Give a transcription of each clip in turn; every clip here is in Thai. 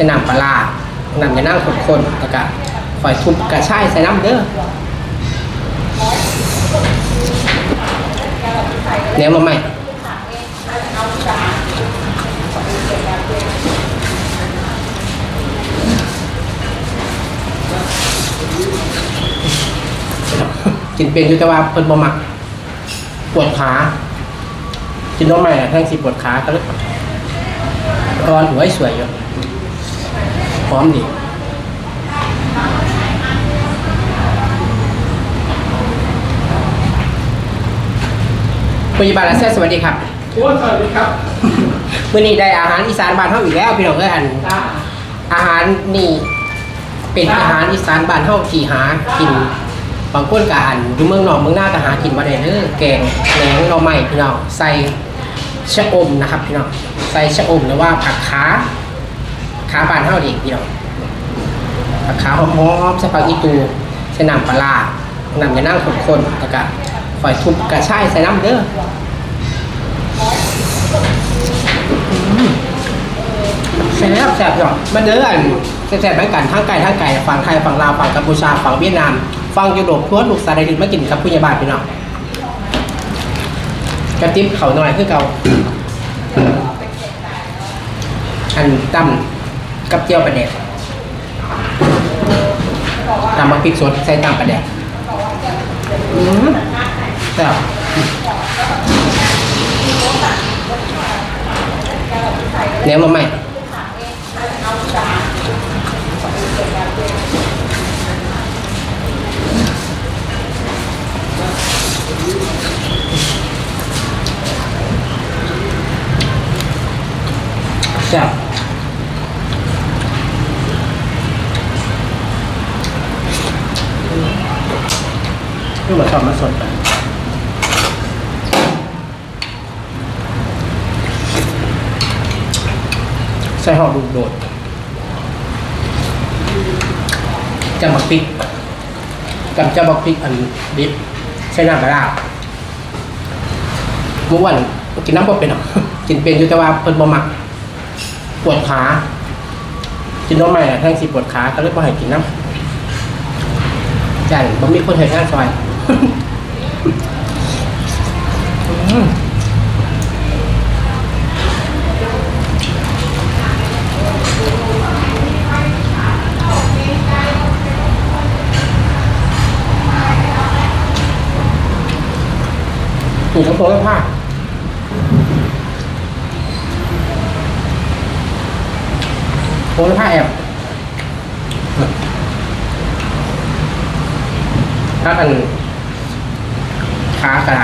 ใส่น้ำปลาร้าน้ำจะนั่งคนๆแล้วก็คอยทุบกระชายใส่น้ำเด้อแนวมาใหม่กินเป็นอยู่แต่ว่าเพิ่นบ่มักปวดขากินน้องใหม่แท่งสีปวดขาก็เลยตอนหัวสวยอยู่ พร้อมดีพยาบาลและแซ่สวัสดีครับโอ้สวัสดีครับมื่อนี้ได้อาหารอีสานบ้านเฮาอีกแล้วพี่น้องเอ้ยอันจ้าอาหารนี่เป็นอาหารอีสานบ้านเฮาที่หากินบางคนก็อันอยู่เมืองนอกเมืองหน้าก็หากินบ่ได้เด้อแกงแหนงหน่อไม้พี่น้องใส่ชะอมนะครับพี่น้องใส่ชะอมหรือว่าผักขา ขาบ้านเฮาเดีพี่น้องผักขาหอมๆใส่ผักอีตูใส่น้ำปลาร้าน้ำจะนั่งคนๆแล้วก็คอยทุบกระชายใส่น้ำเด้อแซ่บแซ่บหรอมันเด้ออันแซ่บแซ่บเหมือนกันทั้งไก่ทั้งไก่ฝั่งไทยฝั่งลาวฝั่งกัมพูชาฝั่งเวียดนามฝั่งยุโรปทั่วลูกสารทิศมากินกับผู้ใหญ่บ้านพี่น้องกระติบเขาหน่อยคือเก่าอันตำ กับเจียวปลาแดกตำมะพริกสดใส่ตำปลาแดกอืมแซ่บแนวมาใหม่แซ่บ นี่เหมือนชอบมันสดไปใส่หอมลูโดดจะบักพริกกับจะบักพริกอันดิบใช้น้ำปลาร้าเมื่อวันกินน้ำบ่เป็นหรอกกินเป็นอยู่แต่ว่าเพิ่นบ่มักปวดขากินน้องใหม่แท่งสีปวดขาก็เลยบ่ให้กินน้ำจันบ่มีคนเห็นงาซอย ถูกกระโปรงและผ้าโพลผ้าแอบถ้าเป็น ขากระไร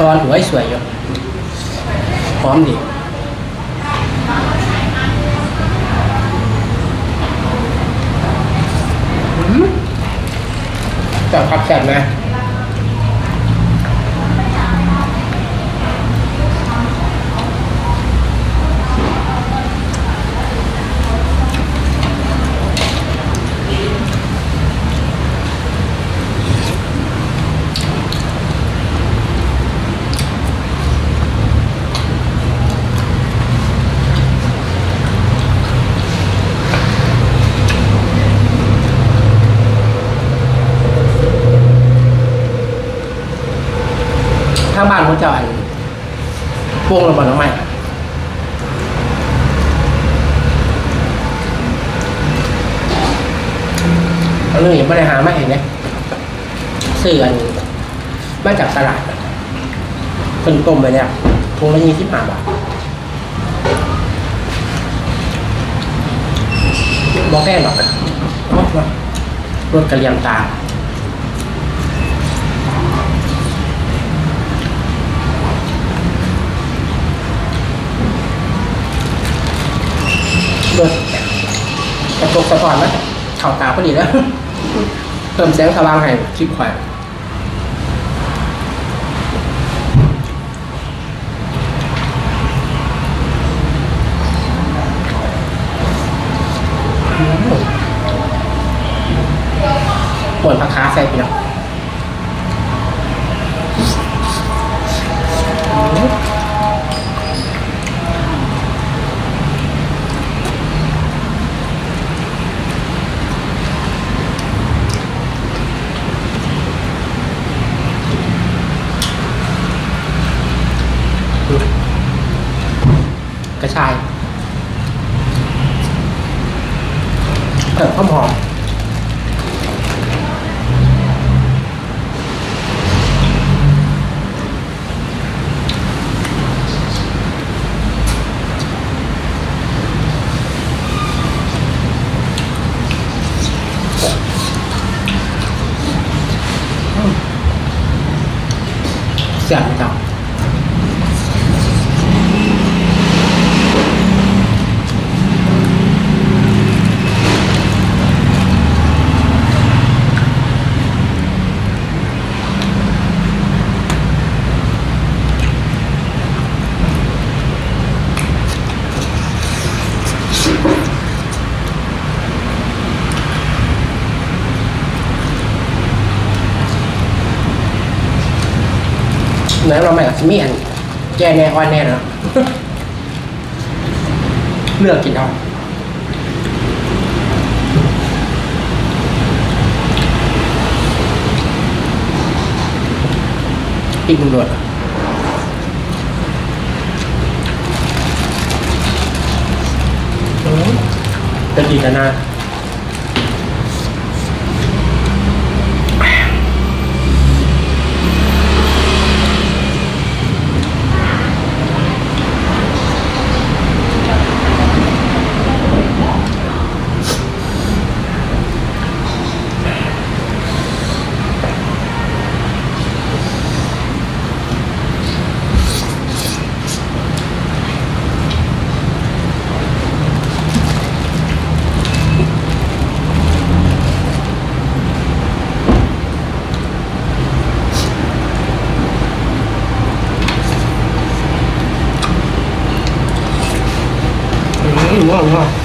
ตอนหวยสวยอยู่พร้อมดีจับพับแซ่บไหมทางบ้านผมจะอันพ วงระเบิดน้องใหม่เอาเรื่องอย่างไม่ได้หามาเห็นเนี่ยซื้อนมาจากตลาดคนต้มไปเนี่ยทุงละยี่สิบห้าบาทบอกแค่หรอกรถกระเลียงตา เบิดกระจกสะท้ อนนะข่าวตาพอดีแล้วเพิ่มแสงสว่างให้คลิปข่อยปวดพักขาใส่ไปแล้ว ชายเออข้าวหอมเสียงไม่ต่ำ นื้อเราใหม่กับซิมี่อันแกแน่ออนแน่เนาะเลือกกินเอาปีกตำรวจจะกินกันนะ อืม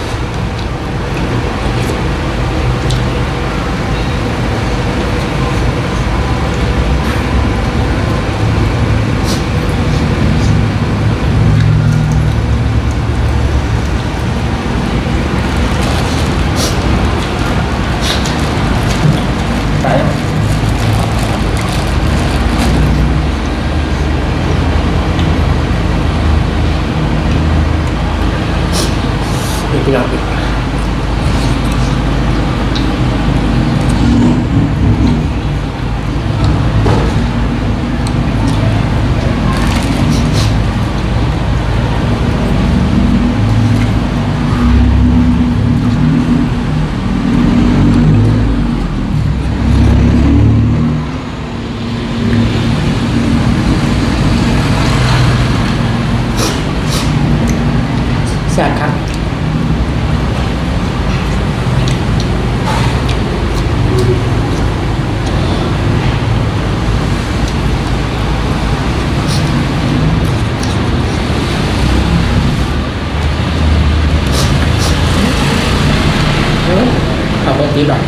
không có tí đoạn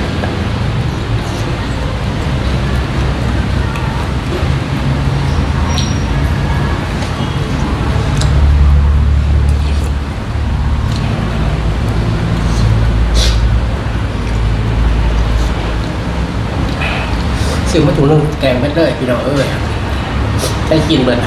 ซื้อมาถุงหนึงแกงเม็ดเลยพี่น้องเอ้ยได้กินเลย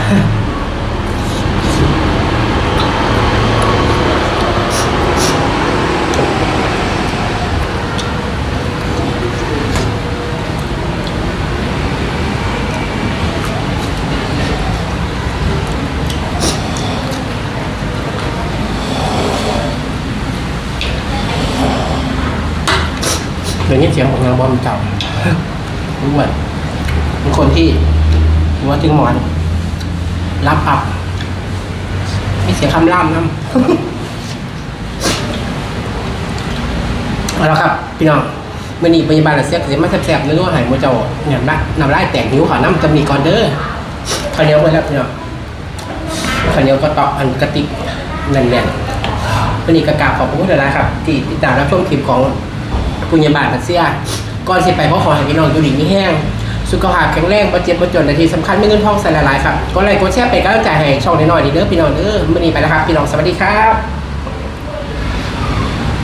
เสียงของนางบอมเก่ารู้เหมือนเป็นคนที่หัวถึงหมอน รับอับไม่เสียคำล่ามน้ำเอาละครับ พี่น้องเมื่อนี้พยาบาลเสียกเสียมาแสบๆเนื้อหายมัวเจ้าเนี่ยนะนำไล่แตกหิวขอน้ำจำมีก่อนเด้อข้าวเหนียวไปแล้วพี่น้องข้าวเหนียวก็ตอกอันกระติกแน่นๆวันนี้กระกาบขอบคุณหลายๆครับ ที่ติดตามรับชมคลิปของ ปุญญาบาลเสียก่อนสิไปเพราะขอให้พี่น้องอยู่ดีมีแห้งสุขภาพแข็งแรงประเจ็บประจนนาที่สำคัญไม่เงินทองใส่หลายๆครับก็ไลค์กดแชร์เป็นกำลังใจให้ช่องน้อยๆดีเด้อพี่น้องเด้อมื้อนี้ไปแล้วครับ พี่น้องสวัสดีครับ